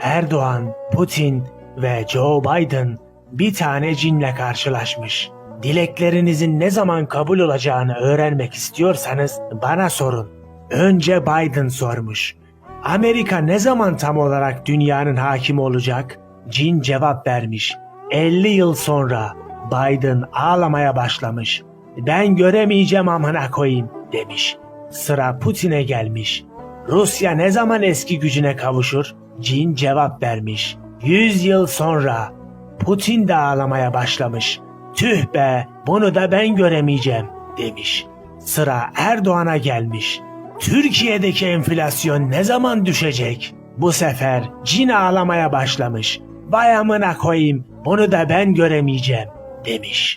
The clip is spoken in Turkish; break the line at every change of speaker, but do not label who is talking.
Erdoğan, Putin ve Joe Biden bir tane cinle karşılaşmış. Dileklerinizin ne zaman kabul olacağını öğrenmek istiyorsanız bana sorun. Önce Biden sormuş. Amerika ne zaman tam olarak dünyanın hakimi olacak? Cin cevap vermiş. 50 yıl sonra Biden ağlamaya başlamış. Ben göremeyeceğim amına koyayım demiş. Sıra Putin'e gelmiş. Rusya ne zaman eski gücüne kavuşur? Cin cevap vermiş. 100 yıl sonra Putin de ağlamaya başlamış. Tüh be bunu da ben göremeyeceğim demiş. Sıra Erdoğan'a gelmiş. Türkiye'deki enflasyon ne zaman düşecek? Bu sefer cin ağlamaya başlamış. Vay amına koyayım bunu da ben göremeyeceğim demiş.